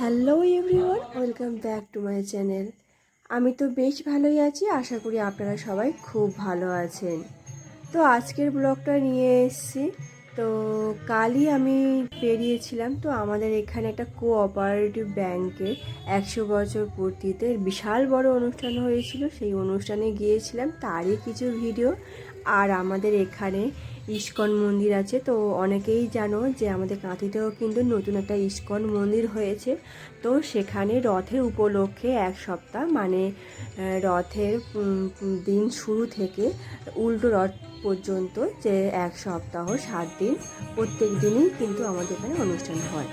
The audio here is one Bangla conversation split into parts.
Hello everyone, welcome back to my channel. আমি তো বেশ ভালোই আছি, আশা করি আপনারা সবাই খুব ভালো আছেন। তো আজকের ব্লগটা নিয়ে এসেছি। তো কালই আমি বেরিয়েছিলাম, তো আমাদের এখানে একটা কোঅপারেটিভ ব্যাংকে একশো বছর পূর্তিতে বিশাল বড় অনুষ্ঠান হয়েছিল। সেই অনুষ্ঠানে গিয়েছিলাম, তারই কিছু ভিডিও আর আমাদের এখানে ইস্কন মন্দির আছে। তো অনেকেই জানো যে আমাদের কাঁথিতেও কিন্তু নতুন একটা ইস্কন মন্দির হয়েছে। তো সেখানে রথের উপলক্ষে এক সপ্তাহ মানে রথের দিন শুরু থেকে উল্টো রথ পর্যন্ত যে এক সপ্তাহ, সাত দিন, প্রত্যেক দিনই কিন্তু আমাদের এখানে অনুষ্ঠান হয়।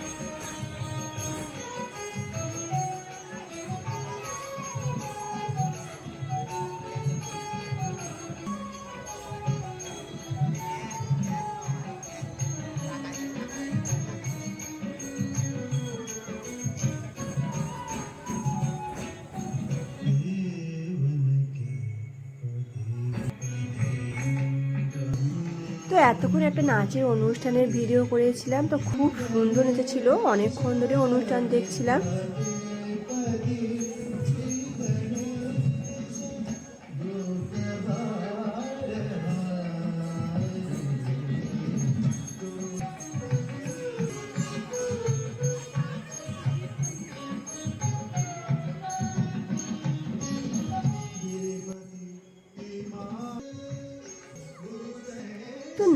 তো এতক্ষণ একটা নাচের অনুষ্ঠানের ভিডিও করেছিলাম, তো খুব সুন্দর নেচেছিল। অনেকক্ষণ ধরে অনুষ্ঠান দেখছিলাম।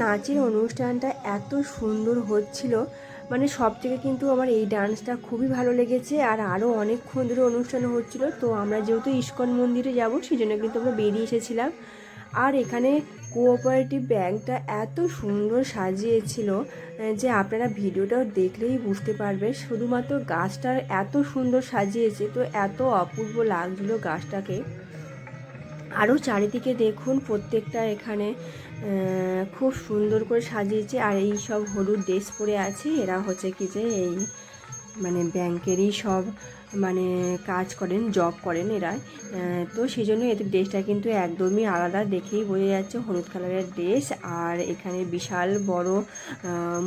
নাচের অনুষ্ঠানটা এত সুন্দর হচ্ছিল। মানে সব থেকে কিন্তু আমার এই ডান্সটা খুবই ভালো লেগেছে আর আরও অনেকক্ষণ ধরে অনুষ্ঠান হচ্ছিল। তো আমরা যেহেতু ইস্কন মন্দিরে যাব সেই জন্য কিন্তু আমরা বেরিয়ে এসেছিলাম। আর এখানে কোঅপারেটিভ ব্যাংকটা এত সুন্দর সাজিয়েছিল যে আপনারা ভিডিওটাও দেখলেই বুঝতে পারবে। শুধুমাত্র গাছটার এত সুন্দর সাজিয়েছে, তো এত অপূর্ব লাগছিল গাছটাকে। আরও চারিদিকে দেখুন, প্রত্যেকটা এখানে খুব সুন্দর করে সাজিয়েছে। আর এই সব হলুদ ড্রেস পরে আছে। এরা হচ্ছে কি যে এই মানে ব্যাংকেরই সব মানে কাজ করেন জব করেন এরা। তো সেই জন্য এদের ড্রেসটা কিন্তু একদমই আলাদা দেখেই বোঝা যাচ্ছে। হলুদ কালারের ড্রেস। আর এখানে বিশাল বড়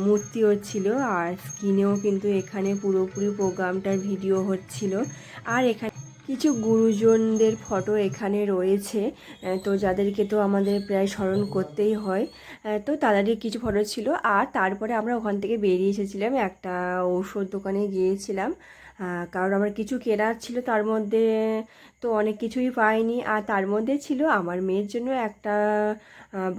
মূর্তিও ছিল। আর স্ক্রিনেও কিন্তু এখানে পুরোপুরি প্রোগ্রামটার ভিডিও হচ্ছিল। আর এখানে কিছু গুরুজনদের ফটো এখানে রয়েছে তো যাদেরকে তো আমাদের প্রায় স্মরণ করতেই হয়। তো তাদেরই কিছু ফটো ছিল। আর তারপরে আমরা ওখান থেকে বেরিয়ে এসেছিলাম, একটা ঔষধ দোকানে গিয়েছিলাম। কারণ আমার কিছু কেনার ছিল তার মধ্যে তো অনেক কিছুই পাইনি। আর তার মধ্যে ছিল আমার মেয়ের জন্য একটা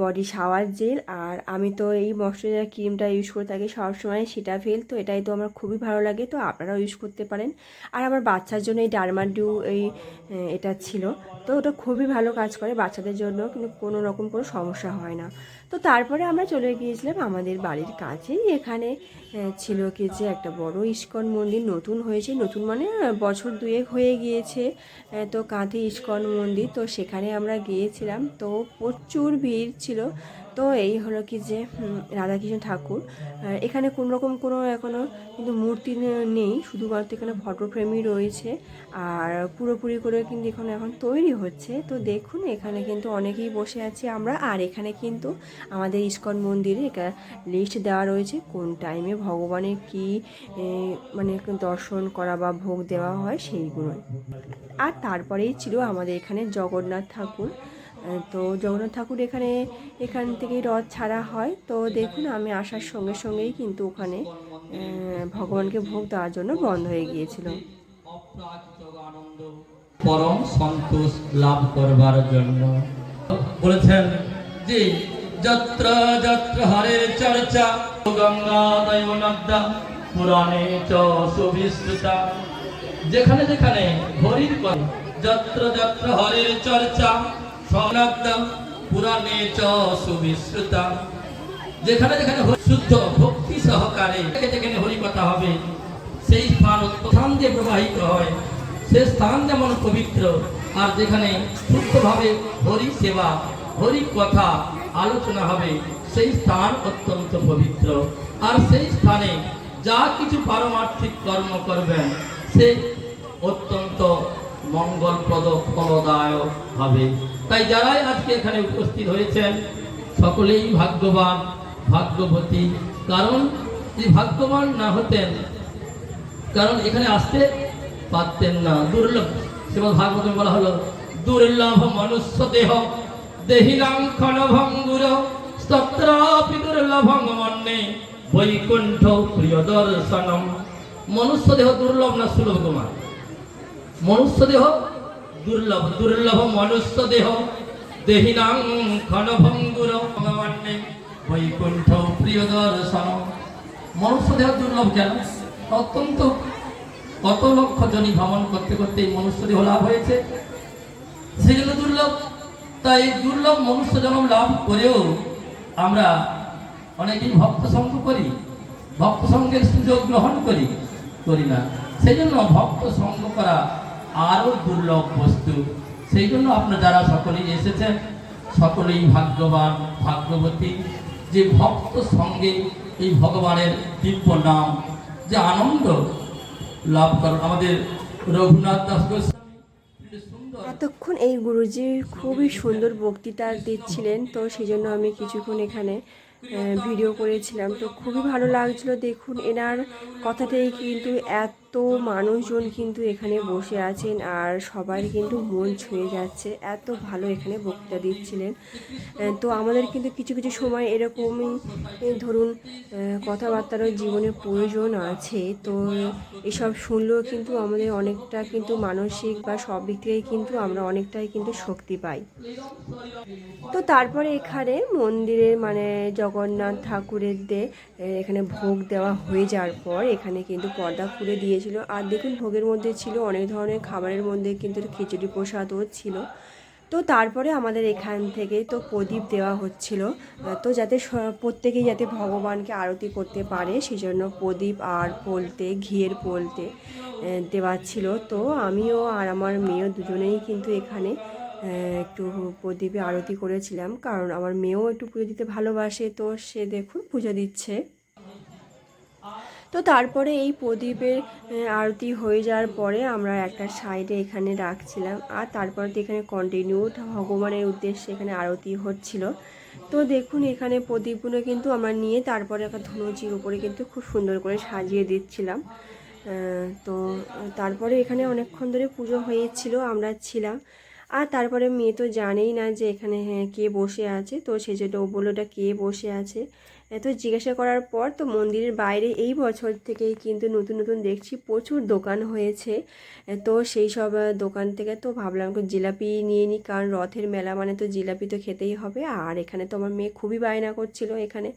বডি শাওয়ার জেল আর আমি তো এই ময়শ্চারাইজার ক্রিমটা ইউজ করে থাকি সবসময়, সেটা ফেল তো এটাই তো আমার খুবই ভালো লাগে, তো আপনারাও ইউজ করতে পারেন। আর আমার বাচ্চার জন্য এই ডার্মাডিউ এই এটা ছিল, তো ওটা খুবই ভালো কাজ করে বাচ্চাদের জন্য, কিন্তু কোনো রকম কোনো সমস্যা হয় না। তো তারপরে আমরা চলে গিয়েছিলাম আমাদের বাড়ির কাছেই। এখানে ছিল কি যে একটা বড় ইস্কন মন্দির, নতুন হয়েছে। নতুন মানে বছর দুয়েক হয়ে গিয়েছে তো কাঁথি ইস্কন মন্দির। তো সেখানে আমরা গিয়েছিলাম। তো প্রচুর ভিড় ছিল। তো এই হলো কি যে রাধাকৃষ্ণ ঠাকুর। এখানে কোনো রকম কোনো এখনও কিন্তু মূর্তি নেই, শুধুমাত্র এখানে ফটো ফ্রেমই রয়েছে। আর পুরোপুরি করে কিন্তু এখানে এখন তৈরি হচ্ছে। তো দেখুন, এখানে কিন্তু অনেকেই বসে আছি আমরা। আর এখানে কিন্তু আমাদের ইস্কন মন্দিরে একটা লিস্ট দেওয়া রয়েছে, কোন টাইমে ভগবানের কি মানে দর্শন করা বা ভোগ দেওয়া হয় সেইগুলো আর তারপরেই ছিল আমাদের এখানে জগন্নাথ ঠাকুর। তো জগন্নাথ ঠাকুর এখানে, এখান থেকেই রথ ছাড়া হয়। তো দেখুন, আমি আসার সঙ্গে সঙ্গেই কিন্তু ওখানে ভগবানকে ভোগ দেওয়ার জন্য বন্ধ হয়ে গিয়েছিল। পরম সন্তোষ লাভ করবার জন্য। বলেছেন যে, যত্র যত্র হরের চর্চা গঙ্গাদয় নদ্যা পুরাণে চ সুবিশ্রুতা যেখানে যেখানে হরির যত্র যত্র হরের চর্চা সনদ্যা পুরাণে চ সুবিশ্রুতা যেখানে যেখানে শুদ্ধ ভক্তি সহকারে যেখানে হরি কথা হবে, সেই স্থান স্থান দিয়ে প্রবাহিত হয়, সে স্থান যেমন পবিত্র, আর যেখানে শুদ্ধভাবে হরি সেবা, হরি কথা আলোচনা হবে, সেই স্থান অত্যন্ত পবিত্র। আর সেই স্থানে যা কিছু পারমার্থিক কর্ম করবেন, সে অত্যন্ত মঙ্গলপ্রদ ফলদায়ক হবে। তাই যারাই আজকে এখানে উপস্থিত হয়েছেন, সকলেই ভাগ্যবান, ভাগ্যবতী। কারণ যদি ভাগ্যবান না হতেন, কারণ এখানে আসতে পারতেন না। দুর্লভ। শ্রীমদ ভাগবত বলা হলো, দুর্লভ মনুষ্য দেহ দেহিনাং ক্ষণভঙ্গুর স্তত্রাপি দুর্লভং বৈকুণ্ঠ প্রিয় দর্শনম মনুষ্য দেহ দুর্লভ না সুলভ কুমার মনুষ্য দেহ দুর্লভ দুর্লভ মনুষ্য দেহ দেহিনাং ক্ষণভঙ্গুর ভগবানে বৈকুণ্ঠ প্রিয় দর্শন। মনুষ্য দেহ দুর্লভ কেন? অত্যন্ত কত লক্ষ জনই ভ্রমণ করতে করতে এই মনুষ্য দেহ লাভ হয়েছে। সেগুলো দুর্লভ। তাই দুর্লভ মনুষ্য জন্ম লাভ করেও আমরা অনেকেই ভক্ত সঙ্গ করি, ভক্ত সঙ্গের সুযোগ গ্রহণ করি করি না। সেই জন্য ভক্ত সঙ্গ করা আরও দুর্লভ বস্তু। সেই জন্য আপনারা যারা সকলেই এসেছেন, সকলেই ভাগ্যবান, ভাগ্যবতী, যে ভক্ত সঙ্গে এই ভগবানের দিব্য নাম, যে আনন্দ লাভ করেন। আমাদের রঘুনাথ দাস এতক্ষণ এই গুরুজি খুবই সুন্দর বক্তৃতা দিচ্ছিলেন, তো সেই জন্য আমি কিছুক্ষণ এখানে ভিডিও করেছিলাম। তো খুবই ভালো লাগছিল। দেখুন, এনার কথাতেই কিন্তু এত মানুষজন কিন্তু এখানে বসে আছেন আর সবার কিন্তু মন ছুঁয়ে যাচ্ছে। এত ভালো এখানে বক্তৃতা দিচ্ছিলেন। তো আমাদের কিন্তু কিছু কিছু সময় এরকমই ধরুন কথাবার্তারও জীবনে প্রয়োজন আছে। তো এসব শুনলেও কিন্তু আমাদের অনেকটা কিন্তু মানসিক বা সব দিক থেকেই কিন্তু আমরা অনেকটাই কিন্তু শক্তি পাই। তো তারপরে এখানে মন্দিরে মানে জগন্নাথ ঠাকুরের দে এখানে ভোগ দেওয়া হয়ে যাওয়ার পর এখানে কিন্তু পর্দা খুলে দিয়েছিল আর দেখুন, ভোগের মধ্যে ছিল অনেক ধরনের খাবারের মধ্যে কিন্তু খিচুড়ি প্রসাদও ছিল। তো তারপরে আমাদের এখান থেকে তো প্রদীপ দেওয়া হচ্ছিল। তো যাতে প্রত্যেকেই যাতে ভগবানকে আরতি করতে পারে সেই জন্য প্রদীপ আর পোলতে, ঘিয়ের পোলতে দেওয়া ছিল। তো আমিও আর আমার মেয়েও দুজনেই কিন্তু এখানে একটু প্রদীপে আরতি করেছিলাম। কারণ আমার মেয়েও একটু পুজো দিতে ভালোবাসে, তো সে দেখুন পুজো দিচ্ছে। তো তারপরে এই প্রদীপের আরতি হয়ে যাওয়ার পরে আমরা একটা সাইডে এখানে রাখছিলাম। আর তারপরে তো এখানে কন্টিনিউ ভগবানের উদ্দেশ্যে এখানে আরতি হচ্ছিল। তো দেখুন এখানে প্রদীপগুলো কিন্তু আমরা নিয়ে তারপরে একটা ধনুচির উপরে কিন্তু খুব সুন্দর করে সাজিয়ে দিচ্ছিলাম। তো তারপরে এখানে অনেকক্ষণ ধরে পুজো হয়েছিল, আমরা ছিলাম। আর তারপরে মেয়ে তো জানেই না যে এখানে হ্যাঁ কে বসে আছে। তো সেই জন্য ও বলল ওটা কে বসে আছে এ তো জিজ্ঞাসা করার পর তো মন্দিরের বাইরে এই বছর থেকেই কিন্তু নতুন নতুন দেখছি প্রচুর দোকান হয়েছে। তো সেই সব দোকান থেকে তো ভাবলাম জিলাপি নিয়ে নিই, কারণ রথের মেলা মানে তো জিলাপি তো খেতেই হবে। আর এখানে তো আমার মেয়ে খুবই বায়না করছিল এখানে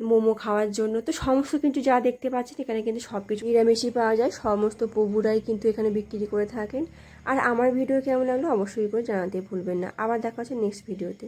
মোমো খাওয়ার জন্য। তো সমস্ত কিন্তু যা দেখতে পাচ্ছেন, এখানে কিন্তু সব কিছু নিরামিষই পাওয়া যায়। সমস্ত প্রভুরাই কিন্তু এখানে বিক্রি করে থাকেন। আর আমার ভিডিও কেমন লাগল অবশ্যই করে জানাতে ভুলবেন না। আবার দেখা হচ্ছে নেক্সট ভিডিওতে